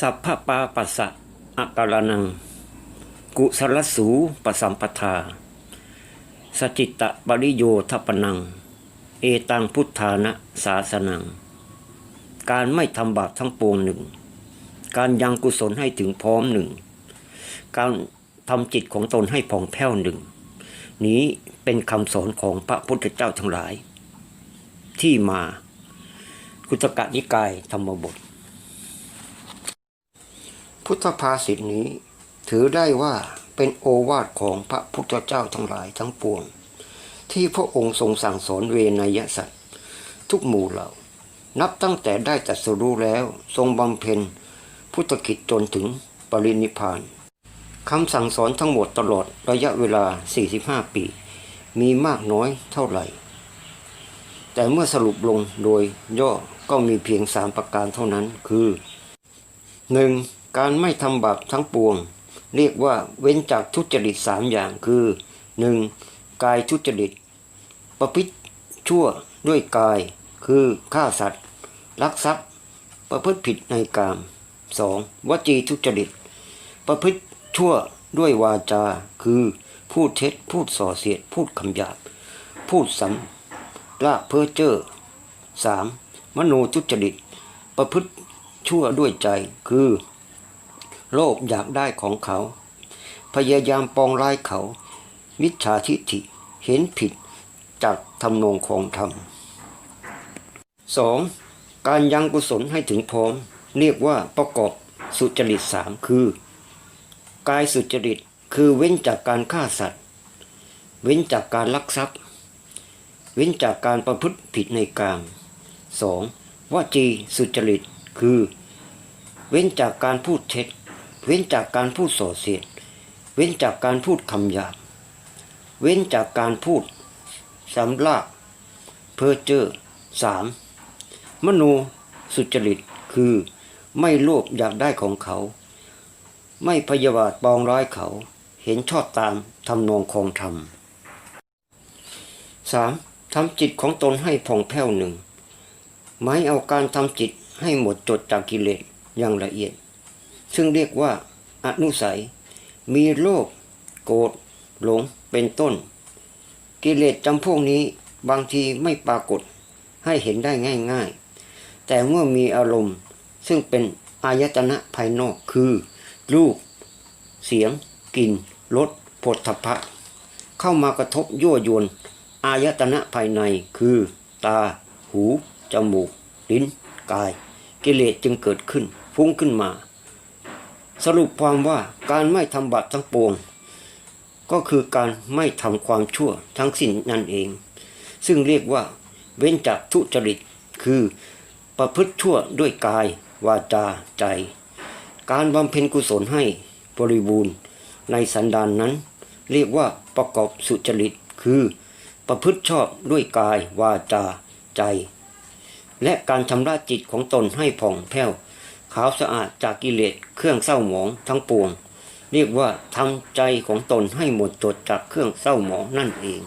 สัพพปาปัสสะอาการนัง กุสลสูปสัมปทา สจิตตปริโยทปนัง เอตังพุทธานะสาสนัง การไม่ทำบาปทั้งปวงหนึ่ง การยังกุศลให้ถึงพร้อมหนึ่ง การทำจิตของตนให้ผ่องแผ้วหนึ่ง นี้เป็นคำสอนของพระพุทธเจ้าทั้งหลาย ที่มา กุตกะนิกายธรรมบท พุทธภาษิตนี้ ถือได้ว่าเป็นโอวาทของพระพุทธเจ้าทั้งหลายทั้งปวง ที่พระองค์ทรงสั่งสอนเวนยสัตว์ ทุกหมู่เหล่า นับตั้งแต่ได้ตรัสรู้แล้วทรงบำเพ็ญพุทธกิจจนถึงปรินิพานคำสั่งสอนทั้งหมดตลอดระยะเวลา 45 ปี มีมากน้อยเท่าไหร่ แต่เมื่อสรุปลงโดยย่อก็มีเพียงสามประการเท่านั้นคือ 1. การไม่ทำบาปทั้งปวง เรียกว่าเว้นจากทุจริตสามอย่างคือ 1. กายทุจริต ประพฤติชั่วด้วยกาย คือฆ่าสัตว์ ลักทรัพย์ ประพฤติผิดในกาม 2. วจีทุจริต ประพฤติชั่วด้วยวาจา คือพูดเท็จ พูดส่อเสียด พูดคำหยาบ พูดสำลาเพ้อเจ้อ 3. มโนทุจริต ประพฤติชั่วด้วยใจ คือ โลภอยากได้ของเขา พยายามปองร้ายเขา มิจฉาทิฐิเห็นผิดจากทำนองของธรรม 2. การยังกุศลให้ถึงพร้อม เรียกว่าประกอบสุจริตสามคือ กายสุจริตคือเว้นจากการฆ่าสัตว์ เว้นจากการลักทรัพย์ เว้นจากการประพฤติผิดในกาม 2. วจีสุจริตคือ เว้นจากการพูดเท็จ เว้นจากการพูดส่อเสียด เว้นจากการพูดคำหยาบ เว้นจากการพูดสำลากเพ้อเจ้อสามมโนสุจริตคือไม่โลภอยากได้ของเขา ไม่พยาบาทปองร้ายเขา เห็นชอบตามทำนองคองธรรมสามทำจิตของตนให้ผ่องแผ้วหนึ่ง หมายเอาการทำจิตให้หมดจดจากกิเลสอย่างละเอียด ซึ่งเรียกว่าอนุสัย มีโลภโกรธหลงเป็นต้น กิเลสจำพวกนี้บางทีไม่ปรากฏให้เห็นได้ง่าย ๆ แต่เมื่อมีอารมณ์ซึ่งเป็นอายตนะภายนอกคือ รูป เสียง กลิ่นรสผลทพะ เข้ามากระทบยั่วยวน อายตนะภายในคือ ตา หู จมูก ลิ้น กาย กิเลสจึงเกิดขึ้น ฟุ้งขึ้นมา สรุปความว่าการไม่ทำบาปทั้งปวง ก็คือการไม่ทำความชั่วทั้งสิ้นนั่นเอง ซึ่งเรียกว่าเว้นจากทุจริต คือประพฤติชั่วด้วยกาย วาจาใจ การบำเพ็ญกุศลให้บริบูรณ์ในสันดานนั้น เรียกว่าประกอบสุจริต คือประพฤติชอบด้วยกาย วาจาใจ และการชำระจิตของตนให้ผ่องแผ้ว ขาวสะอาดจากกิเลสเครื่องเศร้าหมองทั้งปวง เรียกว่าทำใจของตนให้หมดจดจากเครื่องเศร้าหมองนั่นเอง